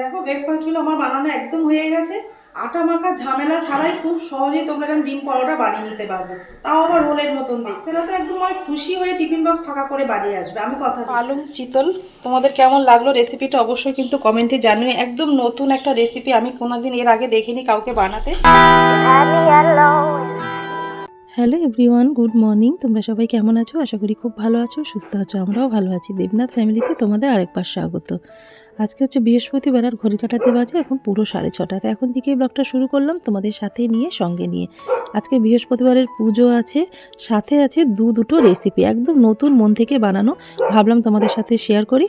দেখো ব্রেকফাস্টগুলো আমার বানানো একদম হয়ে গেছে। আটা মাখা ঝামেলা ছাড়াই খুব সহজেই তোমরা যেন ডিম পরোটা বানিয়ে নিতে পারবে। তাও আবার রোলের মতন বাচ্চারা তো একদম মানে খুশি হয়ে টিফিন বক্স ফাঁকা করে বাড়ি আসবে। আমি কথা আলুম চিতল তোমাদের কেমন লাগল রেসিপিটা অবশ্যই কিন্তু কমেন্টে জানিয়ে একদম নতুন একটা রেসিপি আমি কোনোদিন এর আগে দেখিনি কাউকে বানাতে। হ্যালো এভরিওয়ান গুড মর্নিং তোমরা সবাই কেমন আছো? আশা করি খুব ভালো আছো সুস্থ আছো আমরাও ভালো আছি। দেবনাথ ফ্যামিলিতে তোমাদের আরেকবার স্বাগত। আজকে হচ্ছে বৃহস্পতিবার আর ঘড়ি কাটাতে বাজে, এখন পুরো সাড়ে ছটা। তো এখন থেকেই ব্লগটা শুরু করলাম তোমাদের সাথে নিয়ে, সঙ্গে নিয়ে। আজকে বৃহস্পতিবারের পুজো আছে, সাথে আছে দু দুটো রেসিপি একদম নতুন, মন থেকে বানানো। ভাবলাম তোমাদের সাথে শেয়ার করি।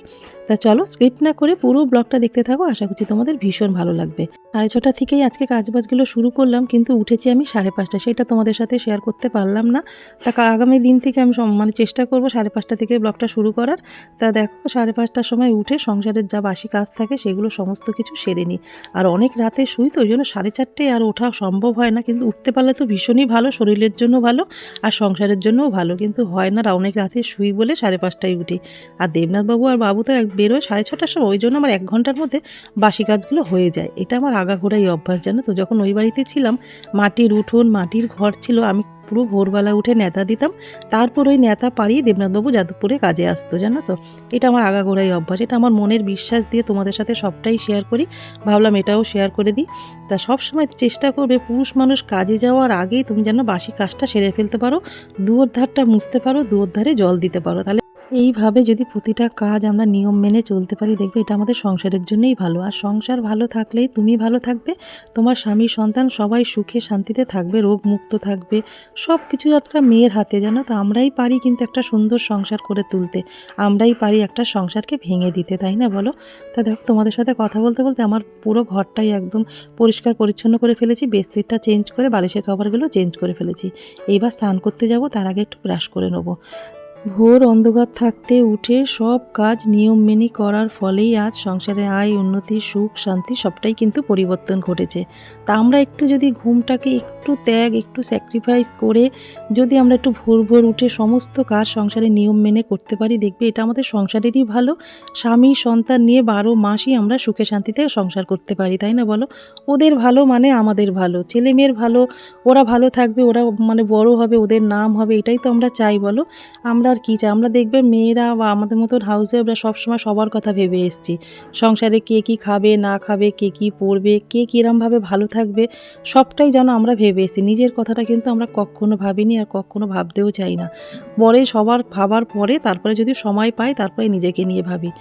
তা চলো স্ক্রিপ্ট না করে পুরো ব্লগটা দেখতে থাকো, আশা করছি তোমাদের ভীষণ ভালো লাগবে। সাড়ে ছটা থেকেই আজকে কাজবাজগুলো শুরু করলাম, কিন্তু উঠেছি আমি সাড়ে পাঁচটা, সেটা তোমাদের সাথে শেয়ার করতে পারলাম না। তা আগামী দিন থেকে আমি মানে চেষ্টা করব সাড়ে পাঁচটা থেকে ব্লগটা শুরু করার। তা দেখো সাড়ে পাঁচটার সময় উঠে সংসারের যা বাসি কাজ থাকে, সেগুলো সমস্ত কিছু সেরে নিই আর অনেক রাতে শুই তো ওই জন্য সাড়ে চারটেয় আর ওঠা সম্ভব হয় না। কিন্তু উঠতে পারলে তো ভীষণই ভালো, শরীরের জন্য ভালো আর সংসারের জন্যও ভালো। কিন্তু হয় না অনেক রাতে শুই বলে সাড়ে পাঁচটায় উঠি। আর দেবনাথবাবু আর বাবু তো এক বেরোয় সাড়ে ছটার সময় ওই জন্য আমার এক ঘণ্টার মধ্যে বাসি কাজগুলো হয়ে যায়। এটা আমার আগাগোড়াই অভ্যাস, জানো তো। যখন ওই বাড়িতে ছিলাম, মাটির উঠোন, মাটির ঘর ছিল, আমি পুরো ভোরবেলা উঠে নেতা দিতাম, তারপর ওই নেতা পাড়িয়ে দেবনাথবাবু যাদবপুরে কাজে আসতো, জানো তো। এটা আমার আগাগোড়াই অভ্যাস, এটা আমার মনের বিশ্বাস দিয়ে তোমাদের সাথে সবটাই শেয়ার করি। ভাবলাম এটাও শেয়ার করে দিই। তা সবসময় চেষ্টা করবে, পুরুষ মানুষ কাজে যাওয়ার আগেই তুমি যেন বাসি কাজটা সেরে ফেলতে পারো, দুয়োর ধারটা মুছতে পারো, দুয়োর ধারে জল দিতে পারো। তাহলে এইভাবে যদি প্রতিটা কাজ আমরা নিয়ম মেনে চলতে পারি, দেখবে এটা আমাদের সংসারের জন্যই ভালো। আর সংসার ভালো থাকলেই তুমি ভালো থাকবে, তোমার স্বামী, সন্তান সবাই সুখে শান্তিতে থাকবে রোগ মুক্ত থাকবে। সব কিছু একটা মেয়ের হাতে জানো তো আমরাই পারি কিন্তু একটা সুন্দর সংসার করে তুলতে। আমরাই পারি একটা সংসারকে ভেঙে দিতে, তাই না বলো? তা দেখো, তোমাদের সাথে কথা বলতে বলতে আমার পুরো ঘরটাই একদম পরিষ্কার পরিচ্ছন্ন করে ফেলেছি বেস্তিরটা চেঞ্জ করে বালিশের কভারগুলো চেঞ্জ করে ফেলেছি। এইবার স্নান করতে যাব, তার আগে একটু ব্রাশ করে নেব। ভোর অন্ধকার থাকতে উঠে সব কাজ নিয়ম মেনে করার ফলেই আজ সংসারে আয়, উন্নতি, সুখ, শান্তি সবটাই কিন্তু পরিবর্তন ঘটেছে। তা আমরা একটু যদি ঘুমটাকে একটু ত্যাগ, একটু স্যাক্রিফাইস করে যদি আমরা একটু ভোর ভোর উঠে সমস্ত কাজ সংসারে নিয়ম মেনে করতে পারি, দেখবে এটা আমাদের সংসারেরই ভালো। স্বামী, সন্তান নিয়ে বারো মাসই আমরা সুখে শান্তিতে সংসার করতে পারি, তাই না বলো? ওদের ভালো মানে আমাদের ভালো। ছেলে মেয়ের ভালো, ওরা ভালো থাকবে, ওরা মানে বড় হবে, ওদের নাম হবে, এটাই তো আমরা চাই বলো। আমরা আর কী চাই আমরা দেখবে মেয়েরা বা আমাদের মতন হাউসে আমরা সবসময় সবার কথা ভেবে এসেছি। সংসারে কে কী খাবে, না খাবে, কে কী পড়বে, কে কীরমভাবে ভালো থাকবে, সবটাই যেন আমরা ভেবে এসেছি। নিজের কথাটা কিন্তু আমরা কখনো ভাবিনি আর কখনো ভাবতেও চাই না। পরে সবার ভাবার পরে তারপরে যদি সময় পাই তারপরে নিজেকে নিয়ে ভাবি।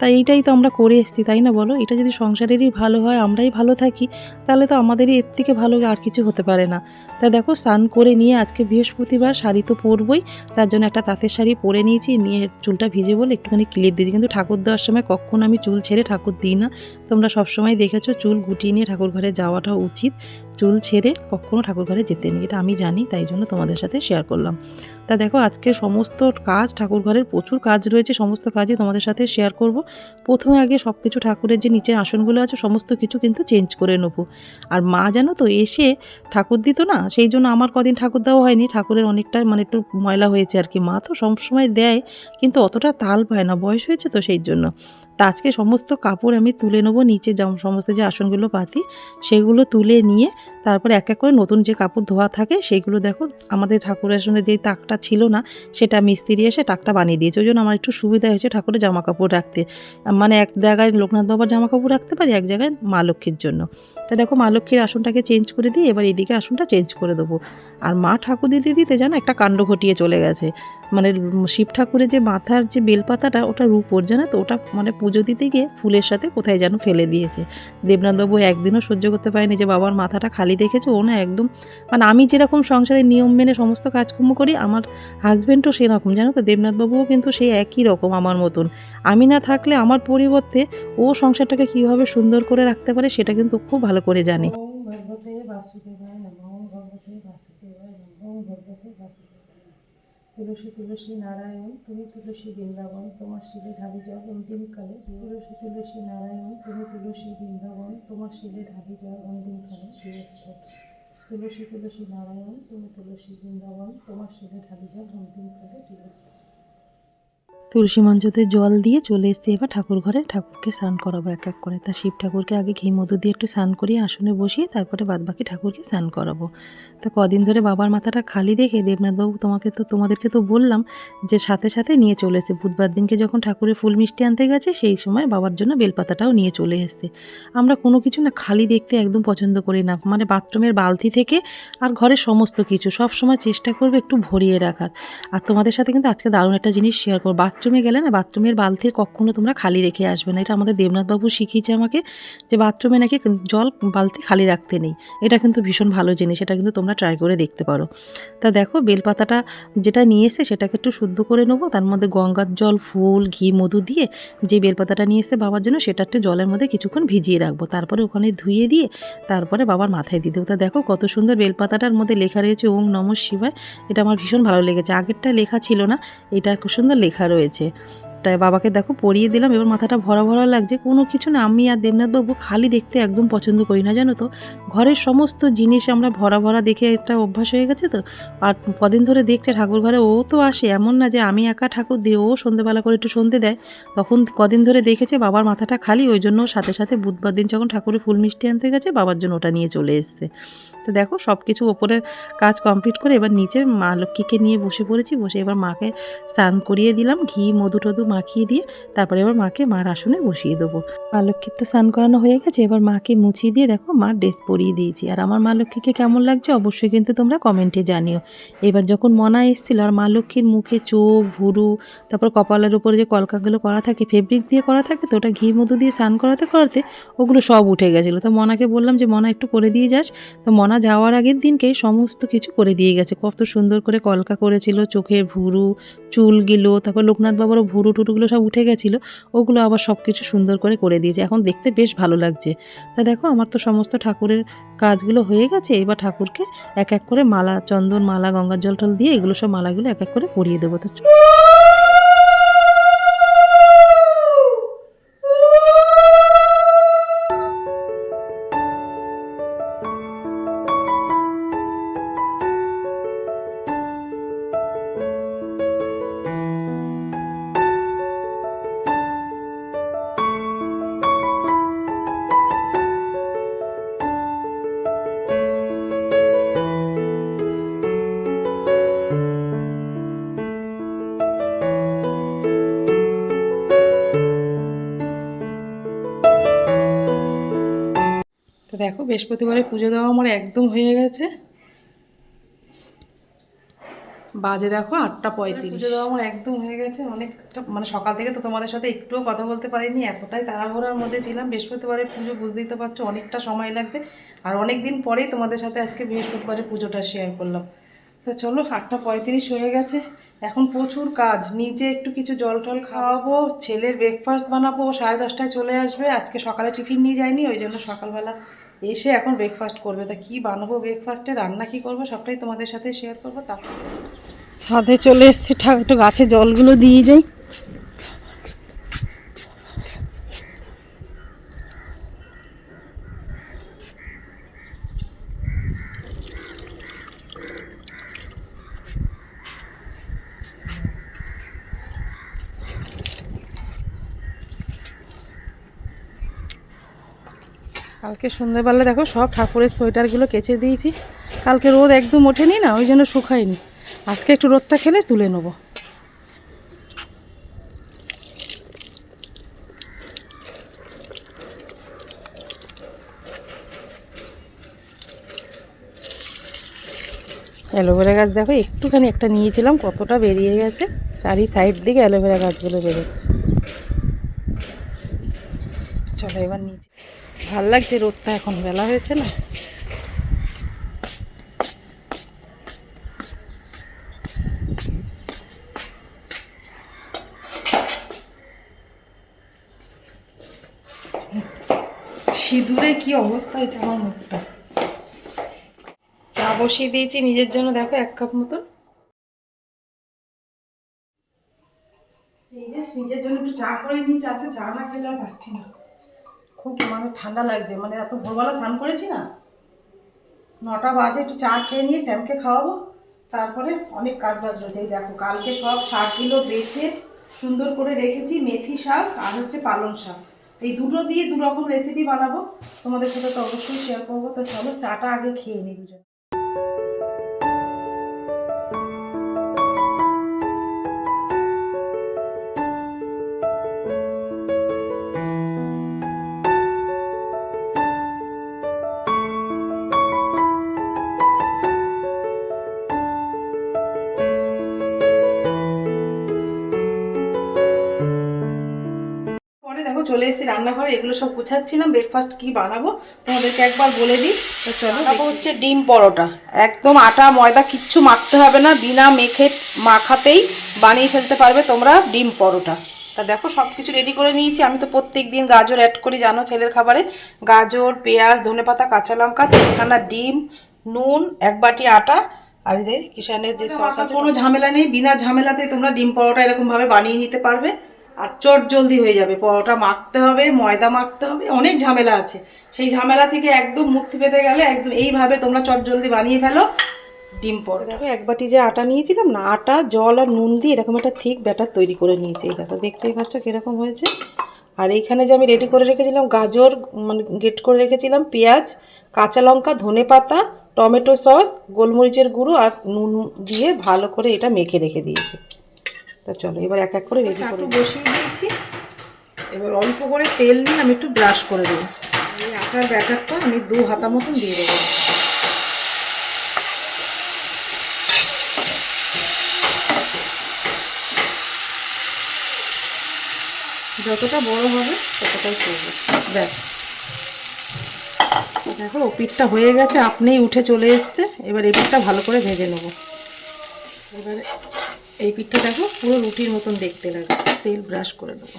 তাই এইটাই তো আমরা করে এসেছি, তাই না বলো? এটা যদি সংসারেরই ভালো হয়, আমরাই ভালো থাকি, তাহলে তো আমাদেরই এর থেকে ভালো আর কিছু হতে পারে না। তাই দেখো, স্নান করে নিয়ে আজকে বৃহস্পতিবার শাড়ি তো পরবই, তার জন্য একটা তাঁতের শাড়ি পরে নিয়েছি, নিয়ে চুলটা ভিজে বলে একটুখানি ক্লিপ দিয়েছি। কিন্তু ঠাকুর দেওয়ার সময় কখনো আমি চুল ছেড়ে ঠাকুর দিই না। তোমরা সবসময় দেখেছ, চুল গুটিয়ে নিয়ে ঠাকুর ঘরে যাওয়াটা উচিত। চুল ছেড়ে কখনো ঠাকুর ঘরে যেতে নেই, এটা আমি জানি, তাই জন্য তোমাদের সাথে শেয়ার করলাম। তা দেখো, আজকে সমস্ত কাজ, ঠাকুর ঘরের প্রচুর কাজ রয়েছে, সমস্ত কাজই তোমাদের সাথে শেয়ার করব। প্রথমে আগে সব কিছু ঠাকুরের যে নিচে আসনগুলো আছে, সমস্ত কিছু কিন্তু চেঞ্জ করে নেব। আর মা জানো তো, এসে ঠাকুর দিত না, সেই জন্য আমার কদিন ঠাকুর দেওয়া হয়নি, ঠাকুরের অনেকটা মানে একটু ময়লা হয়েছে আর কি। মা তো সবসময় দেয়, কিন্তু অতটা তাল পায় না, বয়স হয়েছে তো সেই জন্য। তা আজকে সমস্ত কাপড় আমি তুলে নেব, নিচে সমস্ত যে আসনগুলো পাতি সেগুলো তুলে নিয়ে তারপর এক এক করে নতুন যে কাপড় ধোয়া থাকে সেইগুলো দেখো, আমাদের ঠাকুরের আসনে যেই তাকটা ছিল না, সেটা মিস্ত্রি এসে টাকটা বানিয়ে দিয়েছে। ওই জন্য আমার একটু সুবিধা হয়েছে ঠাকুরের জামা কাপড় রাখতে। মানে এক জায়গায় লোকনাথ বাবার জামা কাপড় রাখতে পারি, এক জায়গায় মা লক্ষ্মীর জন্য। তা দেখো, মা লক্ষ্মীর আসনটাকে চেঞ্জ করে দিই এবার এদিকে আসনটা চেঞ্জ করে দেবো। আর মা ঠাকুর দিতে দিতে জানো, একটা কাণ্ড ঘটিয়ে চলে গেছে। মানে শিব ঠাকুরের যে মাথার যে বেলপাতাটা, ওটা রূপোর, জানো তো? ওটা মানে পুজো দিতে গিয়ে ফুলের সাথে কোথায় যেন ফেলে দিয়েছে। দেবনাথবাবু একদিনও সহ্য করতে পারেনি যে, বাবার মাথাটা খালি দেখেছে? ও না একদম মানে আমি যেরকম সংসারের নিয়ম মেনে সমস্ত কাজকর্ম করি, আমার হাজব্যান্ডও সেরকম, জানো তো? দেবনাথবাবুও কিন্তু সেই একই রকম আমার মতন। আমি না থাকলে আমার পরিবর্তে ও সংসারটাকে কীভাবে সুন্দর করে রাখতে পারে, সেটা কিন্তু খুব ভালো করে জানে ওম ভগবতে বাসুদেবায় নমঃ ওম ভগবতে বাসুদেবায় নমঃ ওম ভগবতে বাসুদেবায় নমঃ। তুলসী তুলসী নারায়ণ, তুমি তুলসী বৃন্দাবন, তোমার শিলে ঢালি যাও অন্তিম কালে। তুলসী তুলসী নারায়ণ, তুমি তুলসী বৃন্দাবন, তোমার শিলে ঢালি যাও অন্তিম কালে। বৃহস্পতি তুলসী তুলসী নারায়ণ, তুমি তুলসী বৃন্দাবন, তোমার শিলে ঢালি যাও অন্তিম কালে। বৃহস্পতি তুলসী মঞ্চতে জল দিয়ে চলে এসেছি। এবার ঠাকুর ঘরে ঠাকুরকে স্নান করাবো এক এক করে। তা শিব ঠাকুরকে আগে ঘি মধু দিয়ে একটু স্নান করিয়ে আসনে বসিয়ে তারপরে বাদবাকি ঠাকুরকে স্নান করাবো। তা কদিন ধরে বাবার মাথাটা খালি দেখে দেবনাথবাবু তোমাকে তো, তোমাদেরকে তো বললাম যে সাথে সাথে নিয়ে চলে এসে বুধবার দিনকে যখন ঠাকুরের ফুল মিষ্টি আনতে গেছে, সেই সময় বাবার জন্য বেলপাতাটাও নিয়ে চলে এসেছে। আমরা কোনো কিছু না খালি দেখতে একদম পছন্দ করি না। মানে বাথরুমের বালতি থেকে আর ঘরের সমস্ত কিছু সব সময় চেষ্টা করবে একটু ভরিয়ে রাখার। আর তোমাদের সাথে কিন্তু আজকে দারুণ একটা জিনিস শেয়ার করব। বাথরুমে গেলে না বাথরুমের বালতি কখনো তোমরা খালি রেখে আসবে না। এটা আমাদের দেবনাথবাবু শিখিয়েছে আমাকে যে বাথরুমে নাকি জল বালতি খালি রাখতে নেই। এটা কিন্তু ভীষণ ভালো জিনিস, এটা কিন্তু তোমরা ট্রাই করে দেখতে পারো। তা দেখো, বেলপাতাটা যেটা নিয়ে এসে সেটাকে একটু শুদ্ধ করে নেব, তার মধ্যে গঙ্গার জল, ফুল, ঘি, মধু দিয়ে যে বেলপাতাটা নিয়ে এসে বাবার জন্য সেটা একটু জলের মধ্যে কিছুক্ষণ ভিজিয়ে রাখব। তারপরে ওখানে ধুয়ে দিয়ে তারপরে বাবার মাথায় দিয়ে দেবো। তা দেখো কত সুন্দর বেলপাতাটার মধ্যে লেখা রয়েছে, ওম নম শিবায়। এটা আমার ভীষণ ভালো লেগেছে। আগেরটা লেখা ছিল না, এটা খুব সুন্দর লেখা রয়েছে। છે তাই বাবাকে দেখো পরিয়ে দিলাম, এবার মাথাটা ভরা ভরা লাগছে। কোনো কিছু না, আমি আর দেবনাথবাবু খালি দেখতে একদম পছন্দ করি না, জানো তো? ঘরের সমস্ত জিনিস আমরা ভরা ভরা দেখে একটা অভ্যাস হয়ে গেছে তো? আর কদিন ধরে দেখছে ঠাকুর ঘরে, ও তো আসে, এমন না যে আমি একা ঠাকুর দিই ও সন্ধেবেলা করে একটু সন্ধে দেয়। তখন কদিন ধরে দেখেছে বাবার মাথাটা খালি, ওই জন্য সাথে সাথে বুধবার দিন যখন ঠাকুরের ফুল মিষ্টি আনতে গেছে, বাবার জন্য ওটা নিয়ে চলে এসছে। তো দেখো সব কিছু ওপরের কাজ কমপ্লিট করে এবার নিচে মা লক্ষ্মীকে নিয়ে বসে পড়েছি, বসে এবার মাকে স্নান করিয়ে দিলাম, ঘি মধু টধু মাখিয়ে দিয়ে তারপরে এবার মাকে মার আসনে বসিয়ে দেবো। মা লক্ষ্মীর তো স্নান করানো হয়ে গেছে, এবার মাকে মুছিয়ে দিয়ে দেখো মার ড্রেস পরিয়ে দিয়েছি। আর আমার মা লক্ষ্মীকে কেমন লাগছে অবশ্যই কিন্তু তোমরা কমেন্টে জানিও। এবার যখন মনা এসেছিল আর মা লক্ষ্মীর মুখে চোখ, ভুরু, তারপর কপালের উপরে যে কলকাগুলো করা থাকে ফেব্রিক দিয়ে করা থাকে, তো ওটা ঘি মধু দিয়ে স্নান করাতে করাতে ওগুলো সব উঠে গেছিল। তো মনাকে বললাম যে, মনা, একটু করে দিয়ে যাস। তো মনা যাওয়ার আগের দিনকেই সমস্ত কিছু করে দিয়ে গেছে। কত সুন্দর করে কলকা করেছিল, চোখের ভুরু, চুলগুলো, তারপর লোকনাথ বাবারও ভুরু টুটুগুলো সব উঠে গেছিল, ওগুলো আবার সব কিছু সুন্দর করে করে দিয়েছে। এখন দেখতে বেশ ভালো লাগছে। তা দেখো, আমার তো সমস্ত ঠাকুরের কাজগুলো হয়ে গেছে, এবার ঠাকুরকে এক এক করে মালা, চন্দন মালা, গঙ্গার জল টল দিয়ে এগুলো সব মালাগুলো এক এক করে পরিয়ে দেবো। তো দেখো বৃহস্পতিবারে পুজো দেওয়া আমার একদম হয়ে গেছে। বাজে দেখো আটটা পঁয়ত্রিশ। পুজো দেওয়া আমার একদম হয়ে গেছে, অনেকটা মানে সকাল থেকে তো তোমাদের সাথে একটুও কথা বলতে পারিনি, এতটাই তাড়াহুড়ার মধ্যে ছিলাম। বৃহস্পতিবারের পুজো বুঝতেই তো পারছ, অনেকটা সময় লাগবে। আর অনেক দিন পরেই তোমাদের সাথে আজকে বৃহস্পতিবারের পুজোটা শেয়ার করলাম। তো চলো, আটটা পঁয়ত্রিশ হয়ে গেছে। এখন প্রচুর কাজ, নিজে একটু কিছু জল টল খাওয়াবো, ছেলের ব্রেকফাস্ট বানাবো, সাড়ে দশটায় চলে আসবে। আজকে সকালে টিফিন নিয়ে যায়নি ওই জন্য সকালবেলা এসে এখন ব্রেকফাস্ট করবে। তা কি বানাবো ব্রেকফাস্টে রান্না কি করব? সবটাই তোমাদের সাথে শেয়ার করব। তা ছাদে চলে এসছি। একটু গাছে জলগুলো দিয়ে যাই। কালকে সন্ধ্যেবেলা দেখো সব ঠাকুরের সোয়েটারগুলো কেচে দিয়েছি। কালকে রোদ একদম ওঠেনি না, ওই জন্য শুকায়নি। আজকে একটু রোদটা খেলে তুলে নেব। অ্যালোভেরা গাছ দেখো, একটুখানি একটা নিয়েছিলাম, কতটা বেরিয়ে গেছে। চারি সাইড দিকে অ্যালোভেরা গাছগুলো বেরোচ্ছে। চলো এবার নিচে। ভালো লাগছে, রোদটা এখন বেলা হয়েছে না? সিঁদুরে কি অবস্থা হয়েছে আমার মুখটা? চা বসিয়ে দিয়েছি, নিজের জন্য দেখো এক কাপ মতন। নিজের জন্য একটু চা করে নিয়েছি আচ্ছা চা না খেলে আর পারছি না। খুব মানে ঠান্ডা লাগছে মানে এত ভোরবেলা স্নান করেছি না। নটা বাজে, একটু চা খেয়ে নিয়ে স্যামকে খাওয়াবো, তারপরে অনেক কাজ বাজ রয়েছে। এই দেখো, কালকে সব শাকগুলো বেছে সুন্দর করে রেখেছি, মেথি শাক আর হচ্ছে পালং শাক। এই দুটো দিয়ে দু রকম রেসিপি বানাবো। তোমাদের সাথে তো অবশ্যই শেয়ার করব। তো চলো, চাটা আগে খেয়ে নিই দুজন। এসেছি রান্নাঘরে এগুলো সব গুছাচ্ছিলাম ব্রেকফাস্ট কি বানাবো তোমাদেরকে একবার বলে দিই। তো চলো বানাবো হচ্ছে ডিম পরোটা। একদম আটা ময়দা কিচ্ছু মাখতে হবে না বিনা মেখে মাখাতেই বানিয়ে ফেলতে পারবে তোমরা ডিম পরোটা। তা দেখো সব কিছু রেডি করে নিয়েছি। আমি তো প্রত্যেক দিন গাজর অ্যাড করি জানো ছেলের খাবারে। গাজর পেঁয়াজ ধনেপাতা কাঁচা লঙ্কা তিনখানা ডিম নুন এক বাটি আটা আর এদের কিষানের যে সস আছে কোনো ঝামেলা নেই। বিনা ঝামেলাতে তোমরা ডিম পরোটা এরকমভাবে বানিয়ে নিতে পারবে। আর চট জলদি হয়ে যাবে, পরোটা মাখতে হবে, ময়দা মাখতে হবে, অনেক ঝামেলা আছে। সেই ঝামেলা থেকে একদম মুক্তি পেতে গেলে একদম এইভাবে তোমরা চট জলদি বানিয়ে ফেলো। ডিম পরোটা দেখো, এক বাটি যে আটা নিয়েছিলাম না, আটা, জল আর নুন দিয়ে এরকম একটা থিক ব্যাটার তৈরি করে নিয়েছি। এই দেখো, দেখতেই পাচ্ছ কীরকম হয়েছে। আর এইখানে যে আমি রেডি করে রেখেছিলাম গাজর মানে গেট করে রেখেছিলাম পেঁয়াজ, কাঁচা লঙ্কা, ধনে পাতা, টমেটো সস, গোলমরিচের গুঁড়ো আর নুন দিয়ে ভালো করে এটা মেখে রেখে দিয়েছি। তা চলো এবার এক এক করে রেডি করে বসিয়ে দিয়েছি। এবার অল্প করে তেল নিয়ে আমি একটু ব্রাশ করে দেবো। এই আটার ব্যাটারটা আমি দু হাতা মতন দিয়ে দেবো। যতটা বড় হবে ততটাই করব। ব্যাস। দেখো ও পিঠটা হয়ে গেছে আপনিই উঠে চলে এসছে। এবার এই পিঠটা ভালো করে ভেজে নেব। এবারে এই পিঠটা দেখো পুরো রুটির মতন দেখতে লাগে। তেল ব্রাশ করে নেব।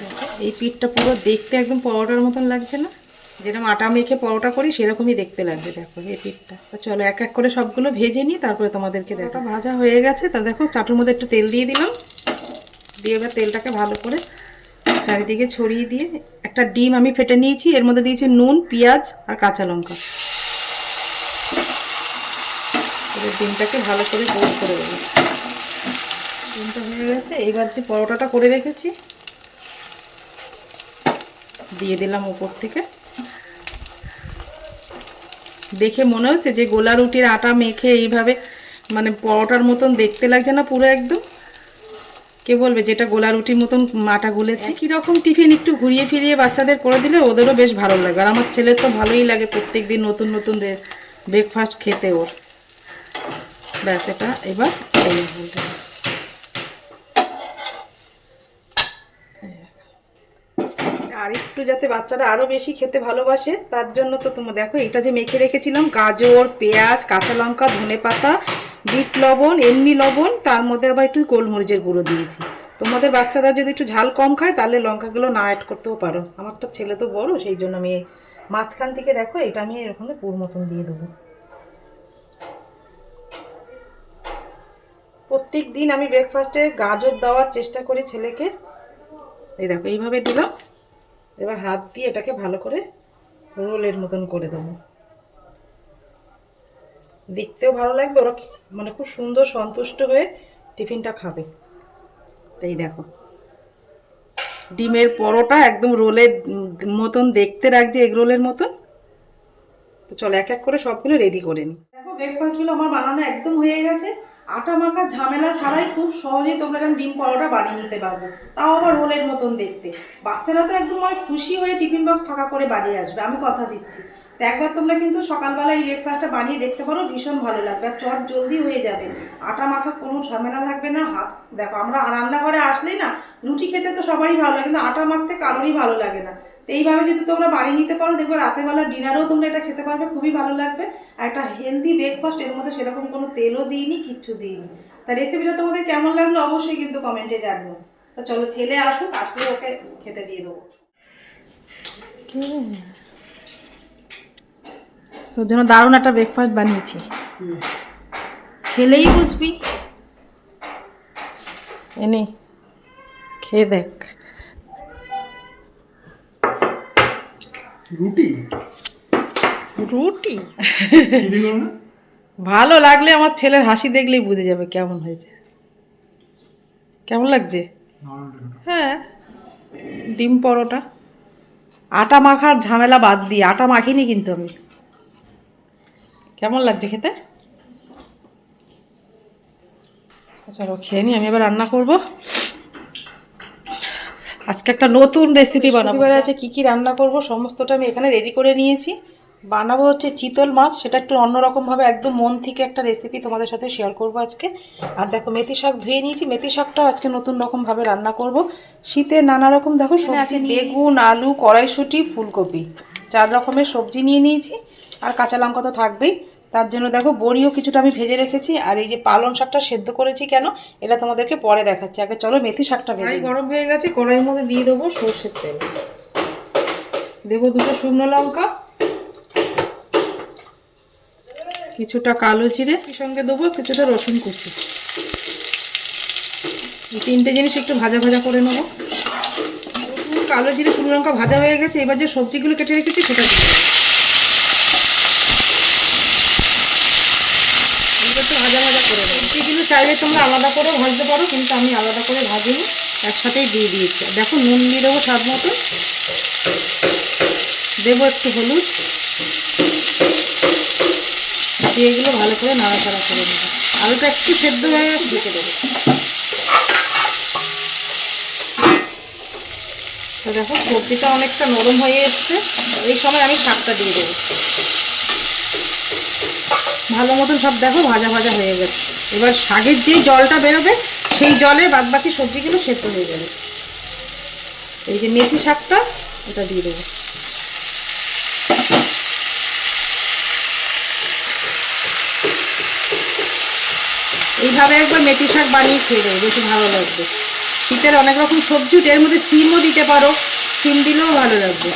দেখো, এই পিঠটা পুরো দেখতে একদম পরোটার মতন লাগছে না? যেরকম আটা মেখে পরোটা করি সেরকমই দেখতে লাগবে দেখো এই পিঠটা। তো চলো এক এক করে সবগুলো ভেজে নিই তারপরে তোমাদেরকে দেখো ভাজা হয়ে গেছে তা দেখো চাটুর মধ্যে একটু তেল দিয়ে দিলাম। দিয়ে এবার তেলটাকে ভালো করে চারিদিকে ছড়িয়ে দিয়ে একটা ডিম আমি ফেটে নিয়েছি, এর মধ্যে দিয়েছি নুন, পেঁয়াজ আর কাঁচা লঙ্কা। ডিমটাকে ভালো করে পোস্ট করে দেবো ডিমটা হয়ে গেছে, এবার যে পরোটাটা করে রেখেছি, দিয়ে দিলাম উপর থেকে। দেখে মনে হচ্ছে যে গোলা রুটির আটা মেখে এইভাবে মানে পরোটার মতন দেখতে লাগছে না পুরো একদম। কে বলবে? যেটা গোলা রুটির মতন মাটা গুলেছে। কীরকম টিফিন একটু ঘুরিয়ে ফিরিয়ে বাচ্চাদের করে দিলে ওদেরও বেশ ভালো লাগে। আর আমার ছেলের তো ভালোই লাগে প্রত্যেক দিন নতুন নতুন ব্রেকফাস্ট খেতে ওর। ব্যাস, এটা এবার এই বলতে পারছি। আর একটু যাতে বাচ্চারা আরও বেশি খেতে ভালোবাসে, তার জন্য তো তোমরা দেখো এটা যে মেখে রেখেছিলাম, গাজর, পেঁয়াজ, কাঁচা লঙ্কা, ধনে পাতা, বিট লবণ, এমনি লবণ, তার মধ্যে আবার একটু গোলমরিচের গুঁড়ো দিয়েছি। তোমাদের বাচ্চারা যদি একটু ঝাল কম খায়, তাহলে লঙ্কাগুলো না অ্যাড করতেও পারো। আমার তো ছেলে তো বড়, সেই জন্য আমি মাঝখান থেকে দেখো এটা আমি এরকম পুর মতন দিয়ে দেবো। প্রত্যেক দিন আমি ব্রেকফাস্টে গাজর দেওয়ার চেষ্টা করি ছেলেকে। এই দেখো এইভাবে দিলাম। এবার হাত দিয়ে এটাকে ভালো করে রোলের মতন করে দেবো। দেখতেও ভালো লাগবে, ওরা মানে খুব সুন্দর সন্তুষ্ট হয়ে টিফিনটা খাবে। এই দেখো। ডিমের পরোটা একদম রোলের মতন দেখতে লাগছে, এগ রোলের মতন। তো চলো এক এক করে সবগুলো রেডি করে নিই দেখো ব্রেকফাস্টগুলো আমার বানানো একদম হয়ে গেছে। আটা মাখা ঝামেলা ছাড়াই খুব সহজে তোমরা যেমন ডিম পরোটা বানিয়ে নিতে পারবে। তাও আবার রোলের মতন দেখতে। বাচ্চারা তো একদম মানে খুশি হয়ে টিফিন বক্স ফাঁকা করে বাড়ি আসবে, আমি কথা দিচ্ছি। তো একবার তোমরা কিন্তু সকালবেলা এই ব্রেকফাস্টটা বানিয়ে দেখতে পারো, ভীষণ ভালো লাগবে। আর চট জলদি হয়ে যাবে। আটা মাখা কোনো ঝামেলা থাকবে না, হাত, দেখো, আমরা রান্নাঘরে আসলেই না, রুটি খেতে তো সবারই ভালো লাগে, কিন্তু আটা মাখতে কারোরই ভালো লাগে না। এইভাবে যদি তোমরা বানিয়ে নিতে পারো, দেখবে রাতেবেলা ডিনারেও তোমরা এটা খেতে পারবে, খুবই ভালো লাগবে। আর একটা হেলদি ব্রেকফাস্ট এর মধ্যে সেরকম কোনো তেলও দিইনি, কিচ্ছু দিইনি। তা রেসিপিটা তোমাদের কেমন লাগল অবশ্যই কিন্তু কমেন্টে জানিও। তো চলো ছেলে আসুক, আসলে ওকে খেতে দিয়ে দেবো। তোর জন্য দারুণ একটা ব্রেকফাস্ট বানিয়েছি। খেলেই বুঝবি। এনে, খেয়ে দেখ। রুটি? রুটি? ভালো লাগলে আমার ছেলের হাসি দেখলেই বুঝে যাবে কেমন হয়েছে। কেমন লাগছে? হ্যাঁ। ডিম পরোটা। আটা মাখার ঝামেলা বাদ দিয়ে আটা মাখিনি কিন্তু আমি। কেমন লাগছে খেতে? চলো খেয়ে নি আমি এবার রান্না করব। আজকে একটা নতুন রেসিপি বানাবো। এবারে আছে কি কি রান্না করব সমস্তটা আমি এখানে রেডি করে নিয়েছি। বানাবো হচ্ছে চিতল মাছ সেটা একটু অন্যরকমভাবে একদম মন থেকে একটা রেসিপি তোমাদের সাথে শেয়ার করব আজকে। আর দেখো মেথি শাক ধুয়ে নিয়েছি মেথি শাকটাও আজকে নতুন রকমভাবে রান্না করব। শীতে নানা রকম দেখো সবজি আছে বেগুন আলু কড়াইশুঁটি ফুলকপি। চার রকমের সবজি নিয়ে নিয়েছি। আর কাঁচা লঙ্কা তো থাকবেই। তার জন্য দেখো বড়িও কিছুটা আমি ভেজে রেখেছি আর এই যে পালং শাকটা সেদ্ধ করেছি কেন এটা তোমাদেরকে পরে দেখাচ্ছি। আগে চলো মেথি শাকটা ভেজে গরম হয়ে গেছে কড়াইয়ের মধ্যে দিয়ে দেবো সর্ষের তেল। দেবো দুটো শুকনো লঙ্কা কিছুটা কালো জিরে সঙ্গে দেবো কিছুটা রসুন কুচি। এই তিনটে জিনিস একটু ভাজা ভাজা করে নেব। কালো জিরে শুকনো লঙ্কা ভাজা হয়ে গেছে এবার যে সবজিগুলো কেটে রেখেছি সেটা দিয়ে দেবো। এগুলো একটু ভাজা ভাজা করে সবজিগুলো চাইলে তোমরা আলাদা করে ভাজতে পারো, কিন্তু আমি আলাদা করে ভাজিনি, একসাথেই দিয়ে দিয়েছি। দেখো, নুন দিয়ে দেবো স্বাদ মতো। দেবো একটু হলুদ। দিয়ে এগুলো ভালো করে নাড়াচাড়া করে নেব। আলুটা একটু সেদ্ধ হয়ে ঢেকে দেবো। তো দেখো, সবজিটা অনেকটা নরম হয়ে এসছে। এই সময় আমি শাকটা দিয়ে দেবো। ভালো মতন সব দেখো, ভাজা ভাজা হয়ে গেছে। এবার শাকের যেই জলটা বেরোবে, সেই জলে বাদ বাকি সবজিগুলো সেদ্ধ হয়ে যাবে। এই যে মেথি শাকটা এটা দিয়ে দেবো। এইভাবে একবার মেথি শাক বানিয়ে খেয়ে দেবো বেশি ভালো লাগবে। শীতের অনেক রকম সবজি এর মধ্যে সিমও দিতে পারো। সিম দিলেও ভালো লাগবে।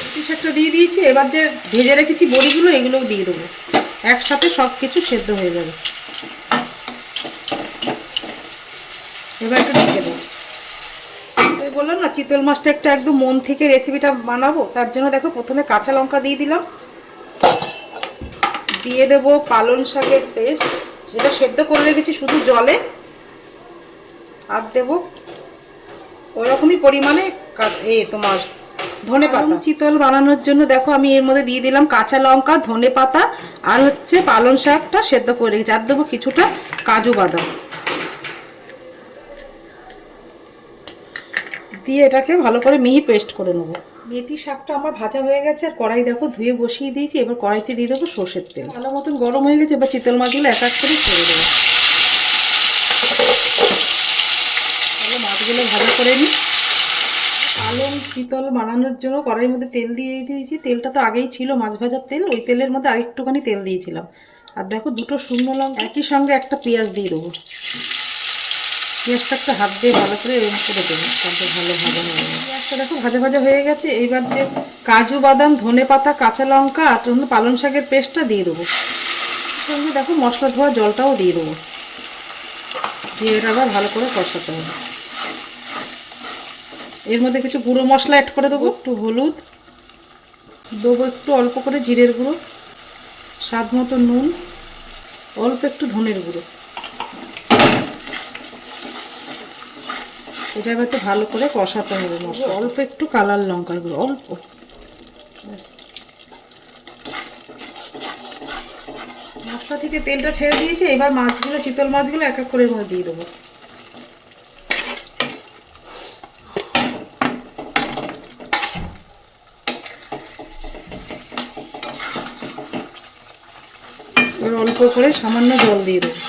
মেথি শাকটা দিয়ে দিয়েছি, এবার যে ভেজে রেখেছি বড়িগুলো, এগুলোও দিয়ে দেবো। একসাথে সব কিছু সেদ্ধ হয়ে যাবে। এবার একটু ঢেকে দেবো। বললাম না, চিতল মাছটা একটু একদম মন থেকে রেসিপিটা বানাবো, তার জন্য দেখো প্রথমে কাঁচা লঙ্কা দিয়ে দিলাম। দিয়ে দেব পালং শাকের পেস্ট সেটা সেদ্ধ করে রেখেছি শুধু জলে। আর দেব ওরকমই পরিমাণে এ তোমার ধনে পাতা। চিতল বানানোর জন্য দেখো আমি এর মধ্যে দিয়ে দিলাম কাঁচা লঙ্কা, ধনে পাতা আর হচ্ছে পালং শাকটা সেদ্ধ করে রেখেছি। আর দেবো কিছুটা কাজু বাদাম। দিয়ে এটাকে ভালো করে মিহি পেস্ট করে নেব। মেথি শাকটা আমার ভাজা হয়ে গেছে, আর কড়াই দেখো ধুয়ে বসিয়ে দিয়েছি। এবার কড়াইতে দিয়ে দেবো সর্ষের তেল। ভালো মতন গরম হয়ে গেছে, এবার চিতল মাছগুলো এক এক করে ছেড়ে দেবো মাছগুলো ভাজা করে নিই। পালং শীতল বানানোর জন্য কড়াইয়ের মধ্যে তেল দিয়ে দিয়েছি। তেলটা তো আগেই ছিল মাছ ভাজার তেল। ওই তেলের মধ্যে আরেকটুখানি তেল দিয়েছিলাম। আর দেখো দুটো শুকনো লঙ্কা, একই সঙ্গে একটা পেঁয়াজ দিয়ে দেবো। পেঁয়াজটা একটা হাত দিয়ে ভালো করে এরকম করে দেবো তারপর ভালো ভাজা হয়ে পেঁয়াজটা দেখো ভাজা ভাজা হয়ে গেছে। এইবার যে কাজু, বাদাম, ধনে পাতা, কাঁচা লঙ্কা আর পালং শাকের পেস্টটা দিয়ে দেবো। সঙ্গে দেখো মশলা ধোয়া জলটাও দিয়ে দেবো। দিয়ে এটা আবার ভালো করে কষাতে হবে। এর মধ্যে কিছু গুঁড়ো মশলা অ্যাড করে দেবো, একটু হলুদ। দেবো একটু অল্প করে জিরের গুঁড়ো, স্বাদ মতো নুন, অল্প একটু ধনের গুঁড়ো। এটা এবার একটু ভালো করে কষাতে হবে মশলা। অল্প একটু কালার লঙ্কার গুঁড়ো, অল্প। মশলা থেকে তেলটা ছেড়ে দিয়েছি, এবার মাছগুলো, চিতল মাছগুলো এক এক করে দিয়ে দেবো এবার করে সামান্য জল দিয়ে দেবো।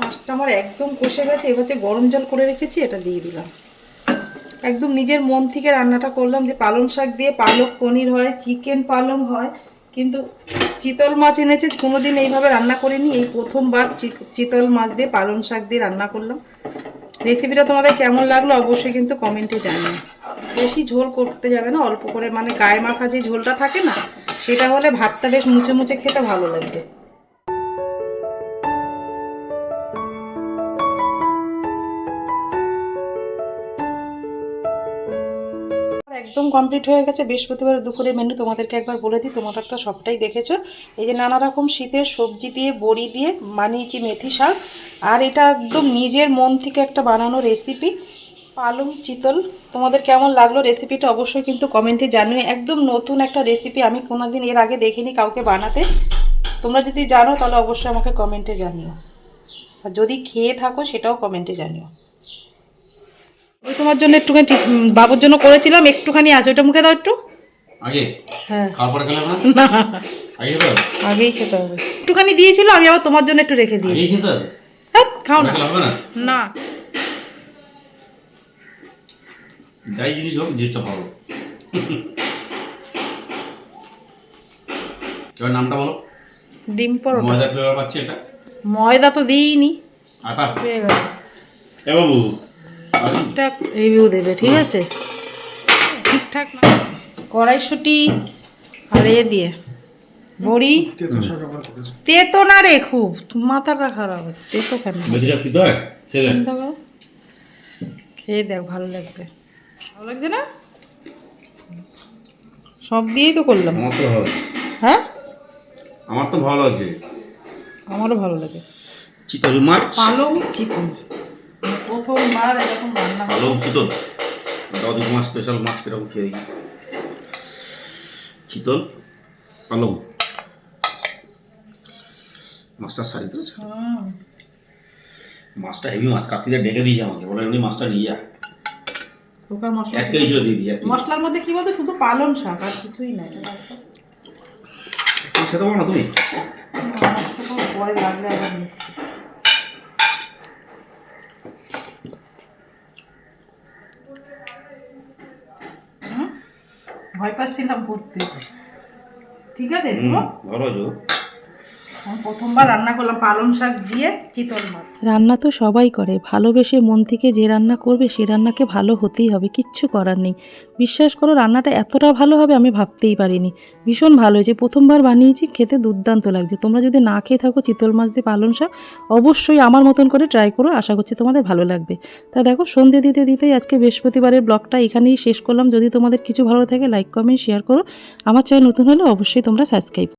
মাছটা আমার একদম কষে গেছে, এবার যে গরম জল করে রেখেছি এটা দিয়ে দিলাম। একদম নিজের মন থেকে রান্নাটা করলাম যে পালং শাক দিয়ে পালক পনির হয়, চিকেন পালং হয়, কিন্তু চিতল মাছ এনেছে, কোনোদিন এইভাবে রান্না করিনি, এই প্রথমবার চিতল মাছ দিয়ে পালং শাক দিয়ে রান্না করলাম। রেসিপিটা তোমাদের কেমন লাগল অবশ্যই কিন্তু কমেন্টে জানিও। বেশি ঝোল করতে যাবে না, অল্প করে মানে গায়ে মাখা যে ঝোলটা থাকে না সেটা হলে ভাতটা বেশ মুছে মুছে খেতে ভালো লাগবে। একদম কমপ্লিট হয়ে গেছে। বৃহস্পতিবার দুপুরে মেনু তোমাদেরকে একবার বলে দিই, তোমরা তো সবটাই দেখেছ। এই যে নানা রকম শীতের সবজি দিয়ে, বড়ি দিয়ে বানিয়েছি মেথি শাক, আর এটা একদম নিজের মন থেকে একটা বানানো রেসিপি পালং চিতল। তোমাদের কেমন লাগল রেসিপিটা অবশ্যই কিন্তু কমেন্টে জানিও। একদম নতুন একটা রেসিপি আমি কোনোদিন এর আগে দেখিনি কাউকে বানাতে। তোমরা যদি জানো তাহলে অবশ্যই আমাকে কমেন্টে জানিও। আর যদি খেয়ে থাকো সেটাও কমেন্টে জানিও। ওই তোমার জন্য একটুখানি বাবুর জন্য করেছিলাম। একটুখানি আছে। ওটা মুখে দাও একটু। আগে? হ্যাঁ। আগেই খেতে হবে। একটুখানি দিয়েছিল আমি আবার তোমার জন্য একটু রেখে দিয়েছি। হ্যাঁ খাও না? না খেলে হবে না না যাই জিনিস হোক জিনিসটা ভালো। এবার নামটা বলো। ডিম পরোটা। ময়দা ফ্লেভার পাচ্ছি এটা ময়দা তো দিইনি। আটা। হয়ে গেছে। এ বাবু ঠিকঠাক রিভিউ দেবে ঠিক আছে? ঠিকঠাক না। কড়াইশুটি আর এ দিয়ে। বড়ি। তেতো না রে খুব। মাথাটা খারাপ আছে। তেতো কেন? হয় খেয়ে দেখ ভালো লাগবে। ভালো লাগছে না? সব দিয়েই তো করলাম। আমার তো ভালো। হ্যাঁ? আমার তো ভালো লাগছে আমারও ভালো লাগে। চিতল মাছ? পালং চিকন প্রথমবার এরকম রান্না। পালং চিতল? ওদিকে মাছ স্পেশাল মাছ কীরকম খেয়ে চিতল পালং। মাছটার সাইজ আছে হুম, মাছটা হেভি মাছ কাকিদের ডেকে দিয়েছে আমাকে। বলে এমনি মাছটা নিয়ে যা। শুকার মশলা ছিল মশলার মধ্যে কি বলতো? শুধু পালং শাক আর কিছুই নাই। খেতে পারো না তুমি? পরে লাগলে আবার নিচ্ছি। ভয় পাচ্ছিলাম করতে। ঠিক আছে ভালো আছো? প্রথমবার রান্না করলাম পালং শাক দিয়ে চিতল মাছ। রান্না তো সবাই করে, ভালোবেসে মন থেকে যে রান্না করবে সে রান্নাকে ভালো হতেই হবে, কিচ্ছু করার নেই। বিশ্বাস করো, রান্নাটা এতটা ভালো হবে আমি ভাবতেই পারিনি। ভীষণ ভালো হয়েছে, প্রথমবার বানিয়েছি, খেতে দুর্দান্ত লাগছে। তোমরা যদি না খেয়ে থাকো চিতল মাছ দিয়ে পালং শাক, অবশ্যই আমার মতন করে ট্রাই করো, আশা করছি তোমাদের ভালো লাগবে। তা দেখো, সন্ধে দিতে দিতেই আজকে বৃহস্পতিবারের ব্লগটা এখানেই শেষ করলাম। যদি তোমাদের কিছু ভালো থাকে লাইক কমেন্ট শেয়ার করো। আমার চ্যানেল নতুন হলে অবশ্যই তোমরা সাবস্ক্রাইব